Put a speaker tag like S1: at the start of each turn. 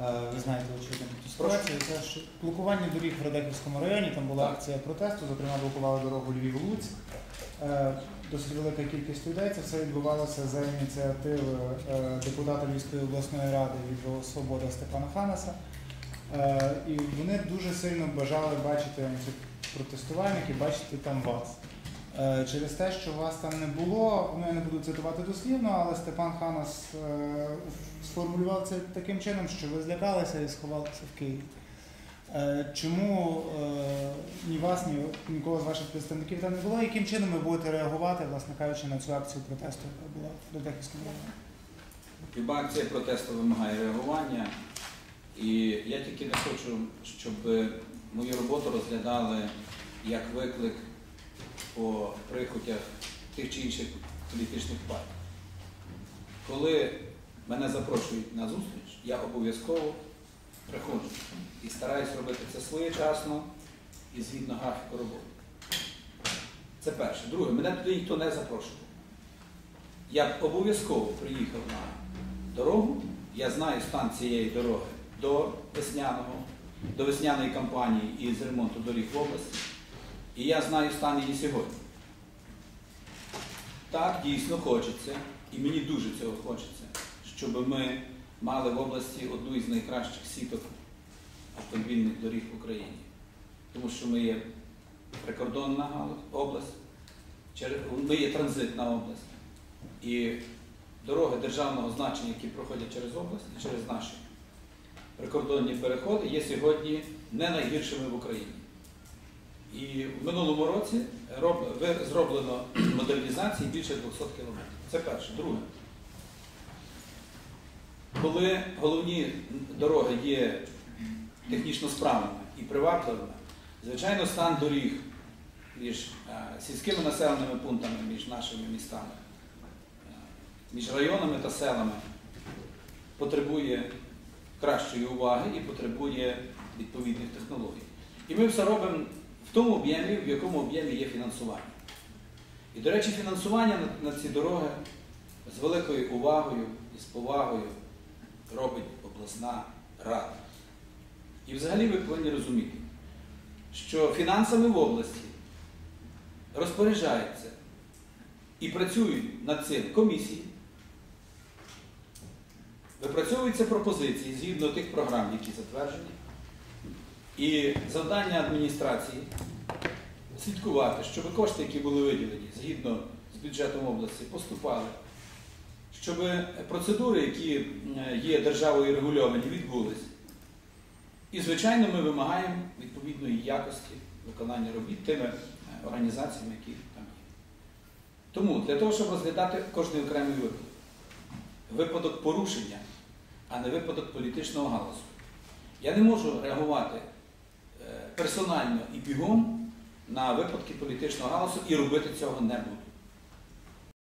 S1: Е, Ви знаєте, очевидно, ту ситуацію. Це ж блокування доріг в Радехівському районі. Там була акція протесту, зокрема блокували дорогу Львів-Луцьк. Е, Досить велика кількість людей. Це все відбувалося за ініціативи е, депутата Львівської обласної ради від Свобода Степана Ханаса. І вони дуже сильно бажали бачити протестувальників, бачити там вас. Е, Через те, що вас там не було, ну я не буду цитувати дослівно, але Степан Ханас е, сформулював це таким чином, що ви злякалися і сховалися в Києві. Е, Чому ні вас, ні нікого з ваших представників там не було? Яким чином ви будете реагувати, власне кажучи, на цю акцію протесту, яка була в Додеківському районі?
S2: Люба акція протесту вимагає реагування. І я тільки не хочу, щоб мою роботу розглядали як виклик по прихотях тих чи інших політичних партій. Коли мене запрошують на зустріч, я обов'язково приходжу і стараюсь робити це своєчасно і згідно графіку роботи. Це перше. Друге, мене туди ніхто не запрошував. Я обов'язково приїхав на дорогу, я знаю стан цієї дороги до весняного, до весняної кампанії і з ремонту доріг в області. І я знаю стан її сьогодні. Так, дійсно хочеться, і мені дуже цього хочеться, щоб ми мали в області одну із найкращих сіток автомобільних доріг в Україні. Тому що ми є прикордонна область, ми є транзитна область. І дороги державного значення, які проходять через область і через наші прикордонні переходи, є сьогодні не найгіршими в Україні. І в минулому році зроблено модернізації більше 200 кілометрів. Це перше. Друге. Коли головні дороги є технічно справними і привабливими, звичайно, стан доріг між е, сільськими населеними пунктами, між нашими містами, е, між районами та селами потребує кращої уваги і потребує відповідних технологій. І ми все робимо в тому об'ємі, в якому об'ємі є фінансування. І, до речі, фінансування на, на ці дороги з великою увагою і з повагою робить обласна рада. І взагалі ви повинні розуміти, що фінансами в області розпоряджаються і працюють над цим комісії, випрацьовуються пропозиції згідно тих програм, які затверджені. І завдання адміністрації слідкувати, щоб кошти, які були виділені згідно з бюджетом області, поступали, щоб процедури, які є державою регульовані, відбулись. І, звичайно, ми вимагаємо відповідної якості виконання робіт тими е, організаціями, які там є. Тому для того, щоб розглядати кожний окремий випадок, випадок порушення, а не випадок політичного галасу, я не можу реагувати персонально і бігом на випадки політичного галасу і робити цього не буду.